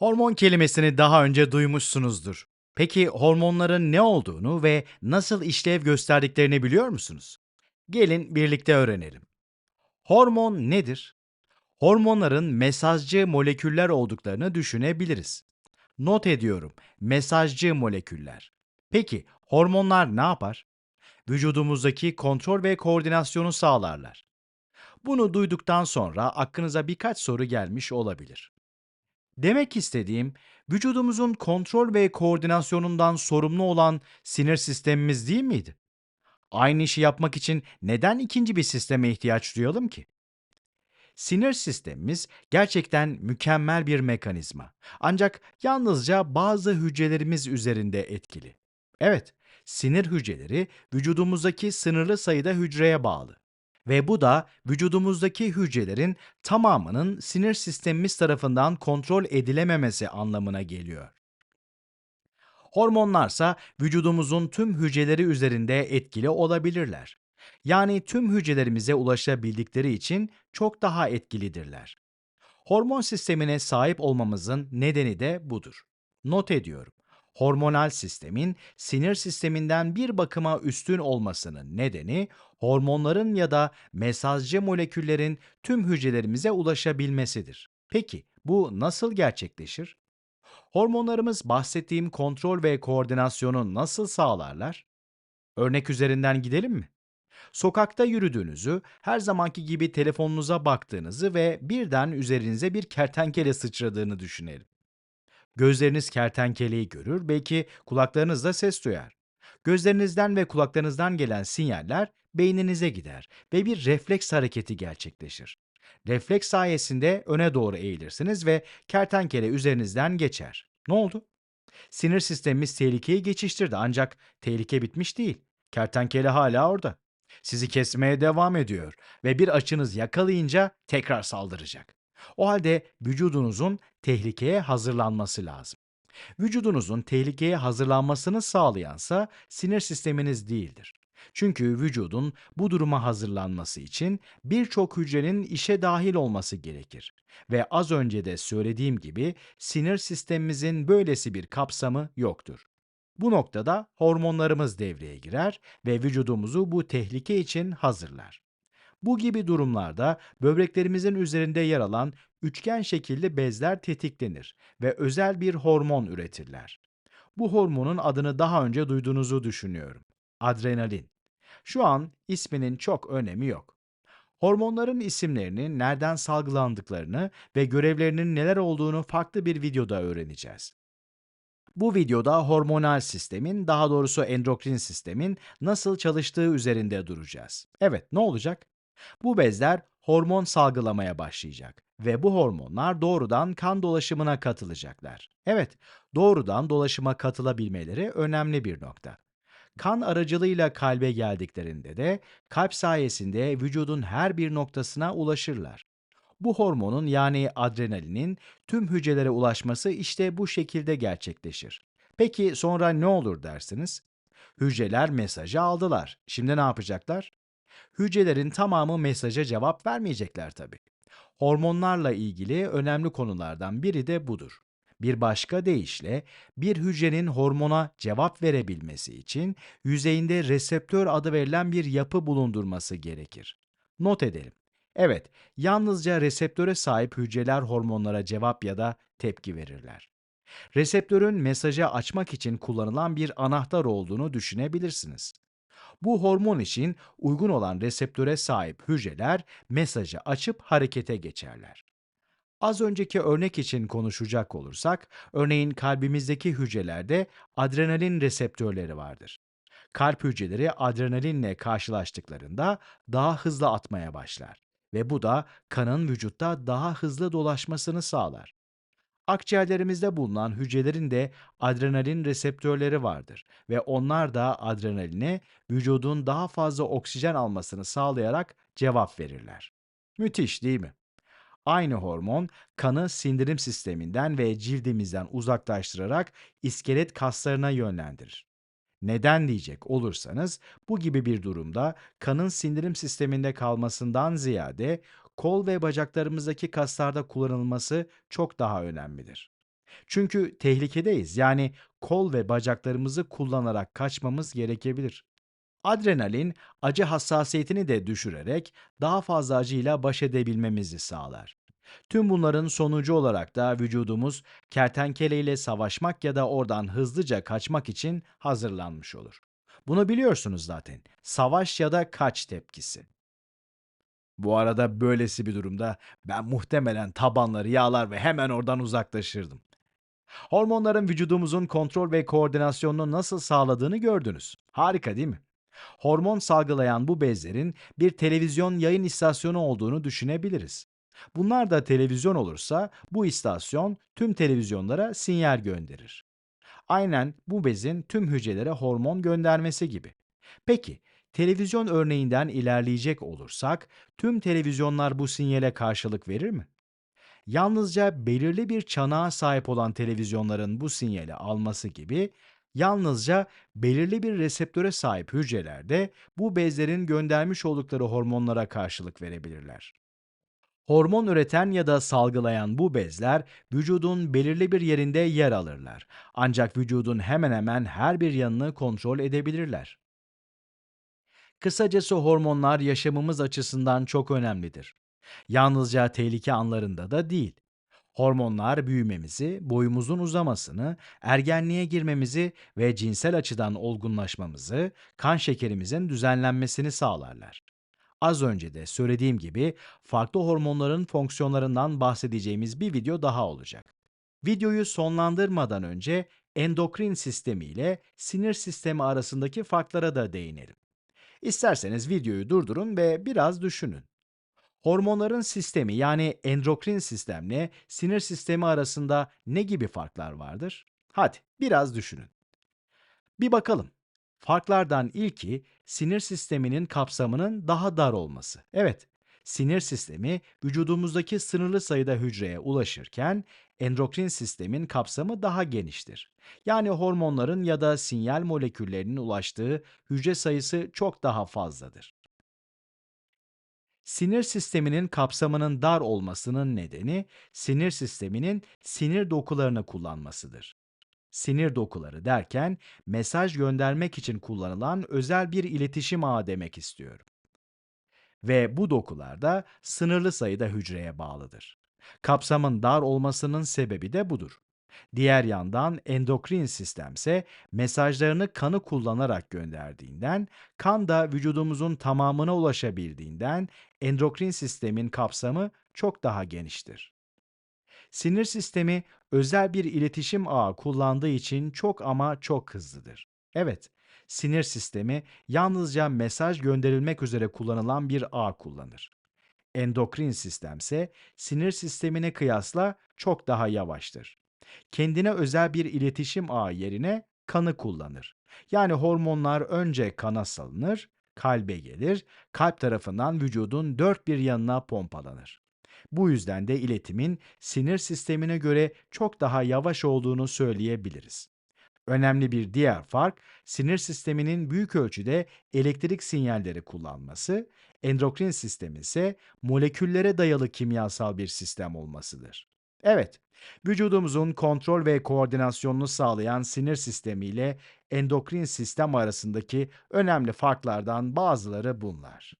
Hormon kelimesini daha önce duymuşsunuzdur. Peki hormonların ne olduğunu ve nasıl işlev gösterdiklerini biliyor musunuz? Gelin birlikte öğrenelim. Hormon nedir? Hormonların mesajcı moleküller olduklarını düşünebiliriz. Not ediyorum, mesajcı moleküller. Peki hormonlar ne yapar? Vücudumuzdaki kontrol ve koordinasyonu sağlarlar. Bunu duyduktan sonra aklınıza birkaç soru gelmiş olabilir. Demek istediğim, vücudumuzun kontrol ve koordinasyonundan sorumlu olan sinir sistemimiz değil miydi? Aynı işi yapmak için neden ikinci bir sisteme ihtiyaç duyalım ki? Sinir sistemimiz gerçekten mükemmel bir mekanizma. Ancak yalnızca bazı hücrelerimiz üzerinde etkili. Evet, sinir hücreleri vücudumuzdaki sınırlı sayıda hücreye bağlı. Ve bu da vücudumuzdaki hücrelerin tamamının sinir sistemimiz tarafından kontrol edilememesi anlamına geliyor. Hormonlarsa vücudumuzun tüm hücreleri üzerinde etkili olabilirler. Yani tüm hücrelerimize ulaşabildikleri için çok daha etkilidirler. Hormon sistemine sahip olmamızın nedeni de budur. Not ediyorum. Hormonal sistemin sinir sisteminden bir bakıma üstün olmasının nedeni hormonların ya da mesajcı moleküllerin tüm hücrelerimize ulaşabilmesidir. Peki bu nasıl gerçekleşir? Hormonlarımız bahsettiğim kontrol ve koordinasyonu nasıl sağlarlar? Örnek üzerinden gidelim mi? Sokakta yürüdüğünüzü, her zamanki gibi telefonunuza baktığınızı ve birden üzerinize bir kertenkele sıçradığını düşünelim. Gözleriniz kertenkeleyi görür, belki kulaklarınız da ses duyar. Gözlerinizden ve kulaklarınızdan gelen sinyaller beyninize gider ve bir refleks hareketi gerçekleşir. Refleks sayesinde öne doğru eğilirsiniz ve kertenkele üzerinizden geçer. Ne oldu? Sinir sistemimiz tehlikeyi geçiştirdi ancak tehlike bitmiş değil. Kertenkele hala orada. Sizi kesmeye devam ediyor ve bir açınız yakalayınca tekrar saldıracak. O halde vücudunuzun tehlikeye hazırlanması lazım. Vücudunuzun tehlikeye hazırlanmasını sağlayansa sinir sisteminiz değildir. Çünkü vücudun bu duruma hazırlanması için birçok hücrenin işe dahil olması gerekir. Ve az önce de söylediğim gibi sinir sistemimizin böylesi bir kapsamı yoktur. Bu noktada hormonlarımız devreye girer ve vücudumuzu bu tehlike için hazırlar. Bu gibi durumlarda böbreklerimizin üzerinde yer alan üçgen şekilli bezler tetiklenir ve özel bir hormon üretirler. Bu hormonun adını daha önce duyduğunuzu düşünüyorum. Adrenalin. Şu an isminin çok önemi yok. Hormonların isimlerini, nereden salgılandıklarını ve görevlerinin neler olduğunu farklı bir videoda öğreneceğiz. Bu videoda hormonal sistemin, daha doğrusu endokrin sistemin nasıl çalıştığı üzerinde duracağız. Evet, ne olacak? Bu bezler hormon salgılamaya başlayacak ve bu hormonlar doğrudan kan dolaşımına katılacaklar. Evet, doğrudan dolaşıma katılabilmeleri önemli bir nokta. Kan aracılığıyla kalbe geldiklerinde de kalp sayesinde vücudun her bir noktasına ulaşırlar. Bu hormonun yani adrenalinin tüm hücrelere ulaşması işte bu şekilde gerçekleşir. Peki sonra ne olur dersiniz? Hücreler mesajı aldılar. Şimdi ne yapacaklar? Hücrelerin tamamı mesaja cevap vermeyecekler tabii. Hormonlarla ilgili önemli konulardan biri de budur. Bir başka deyişle bir hücrenin hormona cevap verebilmesi için yüzeyinde reseptör adı verilen bir yapı bulundurması gerekir. Not edelim. Evet, yalnızca reseptöre sahip hücreler hormonlara cevap ya da tepki verirler. Reseptörün mesajı açmak için kullanılan bir anahtar olduğunu düşünebilirsiniz. Bu hormon için uygun olan reseptöre sahip hücreler mesajı açıp harekete geçerler. Az önceki örnek için konuşacak olursak, örneğin kalbimizdeki hücrelerde adrenalin reseptörleri vardır. Kalp hücreleri adrenalinle karşılaştıklarında daha hızlı atmaya başlar ve bu da kanın vücutta daha hızlı dolaşmasını sağlar. Akciğerlerimizde bulunan hücrelerin de adrenalin reseptörleri vardır ve onlar da adrenaline vücudun daha fazla oksijen almasını sağlayarak cevap verirler. Müthiş değil mi? Aynı hormon kanı sindirim sisteminden ve cildimizden uzaklaştırarak iskelet kaslarına yönlendirir. Neden diyecek olursanız bu gibi bir durumda kanın sindirim sisteminde kalmasından ziyade kol ve bacaklarımızdaki kaslarda kullanılması çok daha önemlidir. Çünkü tehlikedeyiz. Yani kol ve bacaklarımızı kullanarak kaçmamız gerekebilir. Adrenalin, acı hassasiyetini de düşürerek daha fazla acıyla baş edebilmemizi sağlar. Tüm bunların sonucu olarak da vücudumuz kertenkeleyle savaşmak ya da oradan hızlıca kaçmak için hazırlanmış olur. Bunu biliyorsunuz zaten. Savaş ya da kaç tepkisi. Bu arada böylesi bir durumda ben muhtemelen tabanları yağlar ve hemen oradan uzaklaşırdım. Hormonların vücudumuzun kontrol ve koordinasyonunu nasıl sağladığını gördünüz. Harika değil mi? Hormon salgılayan bu bezlerin bir televizyon yayın istasyonu olduğunu düşünebiliriz. Bunlar da televizyon olursa bu istasyon tüm televizyonlara sinyal gönderir. Aynen bu bezin tüm hücrelere hormon göndermesi gibi. Peki, televizyon örneğinden ilerleyecek olursak tüm televizyonlar bu sinyale karşılık verir mi? Yalnızca belirli bir çanağa sahip olan televizyonların bu sinyali alması gibi, yalnızca belirli bir reseptöre sahip hücrelerde bu bezlerin göndermiş oldukları hormonlara karşılık verebilirler. Hormon üreten ya da salgılayan bu bezler vücudun belirli bir yerinde yer alırlar. Ancak vücudun hemen hemen her bir yanını kontrol edebilirler. Kısacası hormonlar yaşamımız açısından çok önemlidir. Yalnızca tehlike anlarında da değil. Hormonlar büyümemizi, boyumuzun uzamasını, ergenliğe girmemizi ve cinsel açıdan olgunlaşmamızı, kan şekerimizin düzenlenmesini sağlarlar. Az önce de söylediğim gibi farklı hormonların fonksiyonlarından bahsedeceğimiz bir video daha olacak. Videoyu sonlandırmadan önce endokrin sistemi ile sinir sistemi arasındaki farklara da değinelim. İsterseniz videoyu durdurun ve biraz düşünün. Hormonların sistemi yani endokrin sistemle sinir sistemi arasında ne gibi farklar vardır? Hadi biraz düşünün. Bir bakalım. Farklardan ilki sinir sisteminin kapsamının daha dar olması. Evet, sinir sistemi vücudumuzdaki sınırlı sayıda hücreye ulaşırken endokrin sistemin kapsamı daha geniştir. Yani hormonların ya da sinyal moleküllerinin ulaştığı hücre sayısı çok daha fazladır. Sinir sisteminin kapsamının dar olmasının nedeni sinir sisteminin sinir dokularını kullanmasıdır. Sinir dokuları derken mesaj göndermek için kullanılan özel bir iletişim ağı demek istiyorum. Ve bu dokular da sınırlı sayıda hücreye bağlıdır. Kapsamın dar olmasının sebebi de budur. Diğer yandan endokrin sistemse mesajlarını kanı kullanarak gönderdiğinden, kan da vücudumuzun tamamına ulaşabildiğinden endokrin sistemin kapsamı çok daha geniştir. Sinir sistemi özel bir iletişim ağı kullandığı için çok ama çok hızlıdır. Evet, sinir sistemi yalnızca mesaj gönderilmek üzere kullanılan bir ağ kullanır. Endokrin sistemse sinir sistemine kıyasla çok daha yavaştır. Kendine özel bir iletişim ağı yerine kanı kullanır. Yani hormonlar önce kana salınır, kalbe gelir, kalp tarafından vücudun dört bir yanına pompalanır. Bu yüzden de iletimin sinir sistemine göre çok daha yavaş olduğunu söyleyebiliriz. Önemli bir diğer fark, sinir sisteminin büyük ölçüde elektrik sinyalleri kullanması, endokrin sistemi ise moleküllere dayalı kimyasal bir sistem olmasıdır. Evet, vücudumuzun kontrol ve koordinasyonunu sağlayan sinir sistemi ile endokrin sistem arasındaki önemli farklardan bazıları bunlar.